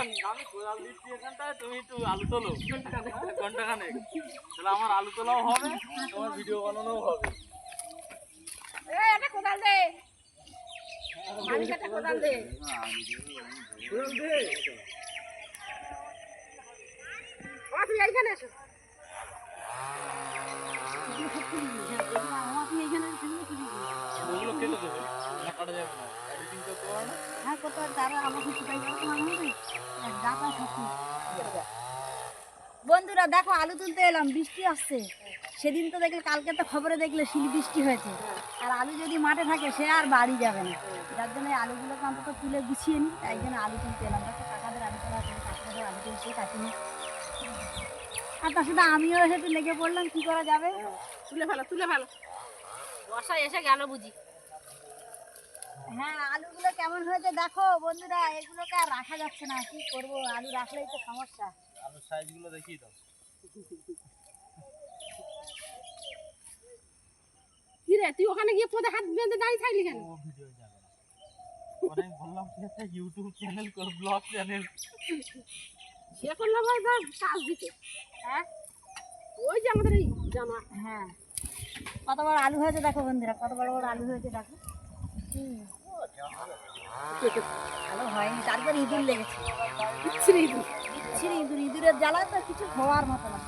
আমি কোদাল দিচ্ছি এখানটায় তুমি একটু আলু তোলো। তাহলে আমার আলু তোলাও হবে তোমার ভিডিও বানানোও হবে। কোদাল দে। মালিক কোদাল দে। তুমি এইখানে এসো। ওগুলো কেটে দেবে। কাটা যাবে না। এডিটিং করতে পারো না। হ্যাঁ তারা আমাকে তোমার বন্ধুরা, দেখো আলু তুলতে এলাম, বৃষ্টি আসছে। সেদিন তো দেখলে, কালকে তো খবরে দেখলে শিল বৃষ্টি হয়েছে। আর আলু যদি মাঠে থাকে, সে আর বাড়ি যাবে না। যার জন্য আলুগুলোকে অন্তত তুলে গুছিয়ে নিই তাই জন্য আলু তুলতে এলাম। দেখো, কাকাদের আলু তোলা কাকাদের আলু তুলছে কাকিনি আর তার সাথে আমিও একটু লেগে পড়লাম, কি করা যাবে? তুলে ফেলো তুলে ফেলো। বর্ষা এসে গেল বুঝি। হ্যাঁ আলুগুলো কেমন হয়েছে দেখো বন্ধুরা এগুলোকে আর রাখা যাচ্ছে না কি করব? আলু রাখলেই তো সমস্যা। আলুর সাইজগুলো দেখিয়ে দাও। কি রে তুই ওখানে গিয়ে পদে হাত বেঁধে দাঁড়িয়ে থাকলি কেন? ও ভিডিও যাবে না। পরে বললাম কি একটা ইউটিউব চ্যানেল কর ব্লগ চ্যানেল সে করলে ভাই ধর কাজ দিতে। হ্যাঁ? ওই যে আমাদের এই জামা। হ্যাঁ। কত বড় আলু হয়েছে দেখো বন্ধুরা কত বড় বড় আলু হয়েছে দেখো। হুম। ভালো হয়নি তারপর ইঁদুর লেগেছে ইঁদুর। ইঁদুর ইঁদুরের জ্বালা তো কিছু হওয়ার মতো না